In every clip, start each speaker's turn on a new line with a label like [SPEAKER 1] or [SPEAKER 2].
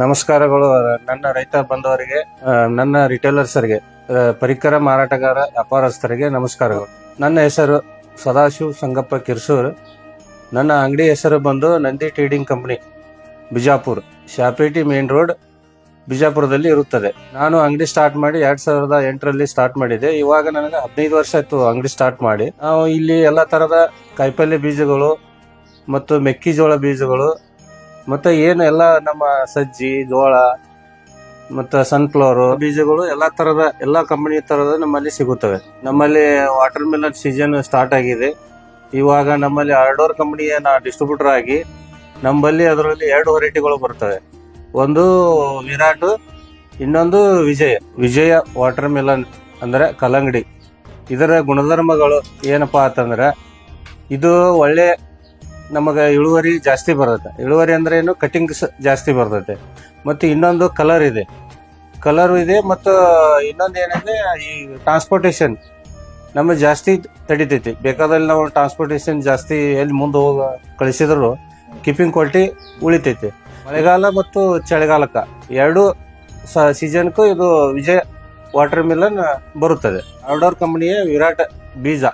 [SPEAKER 1] ನಮಸ್ಕಾರಗಳು ನನ್ನ ರೈತ ಬಂಧುವರಿಗೆ ನನ್ನ ರಿಟೇಲರ್ಸರಿಗೆ ಪರಿಕರ ಮಾರಾಟಗಾರ ವ್ಯಾಪಾರಸ್ಥರಿಗೆ ನಮಸ್ಕಾರಗಳು. ನನ್ನ ಹೆಸರು ಸದಾಶಿವ್ ಸಂಗಪ್ಪ ಕಿರ್ಸೂರ್. ನನ್ನ ಅಂಗಡಿ ಹೆಸರು ಬಂದು Nandi trading company, Bijapur. Shapeti main road ಬಿಜಾಪುರದಲ್ಲಿ ಇರುತ್ತದೆ. ನಾನು ಅಂಗಡಿ ಸ್ಟಾರ್ಟ್ ಮಾಡಿ ಎರಡ್ ಸಾವಿರದ ಎಂಟರಲ್ಲಿ ಸ್ಟಾರ್ಟ್ ಮಾಡಿದೆ ಇವಾಗ ನನಗೆ ಹದಿನೈದು ವರ್ಷ ಆಯ್ತು ಅಂಗಡಿ ಸ್ಟಾರ್ಟ್ ಮಾಡಿ. ನಾವು ಇಲ್ಲಿ ಎಲ್ಲ ತರದ ಕಾಯಿಪಲ್ಯ ಬೀಜಗಳು ಮತ್ತು ಮೆಕ್ಕೆಜೋಳ ಬೀಜಗಳು ಮತ್ತೆ ಏನು ಎಲ್ಲ ನಮ್ಮ ಸಜ್ಜಿ, ಜೋಳ, ಮತ್ತು ಸನ್ಫ್ಲವರ್ ಬೀಜಗಳು ಎಲ್ಲ ತರದ, ಎಲ್ಲ ಕಂಪನಿ ತರದ ನಮ್ಮಲ್ಲಿ ಸಿಗುತ್ತವೆ. ನಮ್ಮಲ್ಲಿ ವಾಟರ್ ಮಿಲನ್ ಸೀಸನ್ ಸ್ಟಾರ್ಟ್ ಆಗಿದೆ. ಇವಾಗ ನಮ್ಮಲ್ಲಿ ಆರ್ಡೋರ್ ಕಂಪನಿಯ ನಾ ಡಿಸ್ಟ್ರಿಬ್ಯೂಟರ್ ಆಗಿ ನಮ್ಮಲ್ಲಿ ಅದರಲ್ಲಿ ಎರಡು ವೆರೈಟಿಗಳು ಬರ್ತವೆ. ಒಂದು ವಿರಾಟ್, ಇನ್ನೊಂದು ವಿಜಯ. ವಿಜಯ ವಾಟರ್ ಮಿಲನ್ ಅಂದ್ರೆ ಕಲ್ಲಂಗಡಿ. ಇದರ ಗುಣಧರ್ಮಗಳು ಏನಪ್ಪಾ ಅಂತಂದ್ರೆ, ಇದು ಒಳ್ಳೆ ನಮಗೆ ಇಳುವರಿ ಜಾಸ್ತಿ ಬರುತ್ತೆ. ಇಳುವರಿ ಅಂದ್ರೆ ಏನು? ಕಟಿಂಗ್ಸ್ ಜಾಸ್ತಿ ಬರ್ತೈತೆ. ಮತ್ತು ಇನ್ನೊಂದು ಕಲರ್ ಇದೆ. ಕಲರ್ ಇದೆ ಮತ್ತು ಇನ್ನೊಂದು ಏನಂದರೆ ಈ ಟ್ರಾನ್ಸ್ಪೋರ್ಟೇಷನ್ ನಮಗೆ ಜಾಸ್ತಿ ತಡಿತೈತಿ. ಬೇಕಾದಲ್ಲಿ ನಾವು ಟ್ರಾನ್ಸ್ಪೋರ್ಟೇಷನ್ ಜಾಸ್ತಿ ಎಲ್ಲಿ ಮುಂದೆ ಹೋಗ ಕಳಿಸಿದ್ರು ಕೀಪಿಂಗ್ ಕ್ವಾಲಿಟಿ ಉಳಿತೈತಿ. ಮಳೆಗಾಲ ಮತ್ತು ಚಳಿಗಾಲಕ್ಕೆ ಎರಡು ಸೀಸನ್ಗೂ ಇದು ವಿಜಯ ವಾಟರ್ ಮಿಲನ್ ಬರುತ್ತದೆ. ಆರ್ಡರ್ ಕಂಪನಿಯ ವಿರಾಟ್ ಬೀಜ.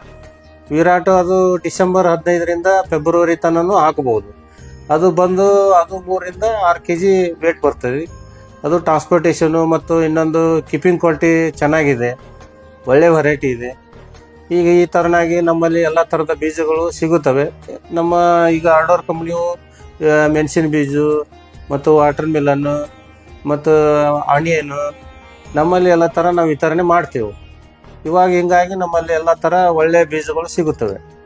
[SPEAKER 1] ವಿರಾಟ್ ಅದು ಡಿಸೆಂಬರ್ ಹದಿನೈದರಿಂದ ಫೆಬ್ರವರಿ ತನೂ ಹಾಕಬಹುದು ಅದು ಬಂದು ಅದು ಮೂರರಿಂದ ಆರು ಕೆ ಜಿ ವೇಟ್ ಬರ್ತದೆ. ಅದು ಟ್ರಾನ್ಸ್ಪೋರ್ಟೇಷನು ಮತ್ತು ಇನ್ನೊಂದು ಕೀಪಿಂಗ್ ಕ್ವಾಲಿಟಿ ಚೆನ್ನಾಗಿದೆ. ಒಳ್ಳೆ ವೆರೈಟಿ ಇದೆ. ಈಗ ಈ ಥರನಾಗಿ ನಮ್ಮಲ್ಲಿ ಎಲ್ಲ ಥರದ ಬೀಜಗಳು ಸಿಗುತ್ತವೆ. ನಮ್ಮ ಈಗ ಆರ್ಡೋರ್ ಕಂಪ್ನಿಯು ಮೆಣಸಿನ ಬೀಜ ಮತ್ತು ವಾಟರ್ ಮಿಲನ್ನು ಮತ್ತು ಆನಿಯನ್ನು ನಮ್ಮಲ್ಲಿ ಎಲ್ಲ ಥರ ನಾವು ವಿತರಣೆ ಮಾಡ್ತೇವೆ. ಇವಾಗ ಹಿಂಗಾಗಿ ನಮ್ಮಲ್ಲಿ ಎಲ್ಲ ತರ ಒಳ್ಳೆ ಬೀಜಗಳು ಸಿಗುತ್ತವೆ.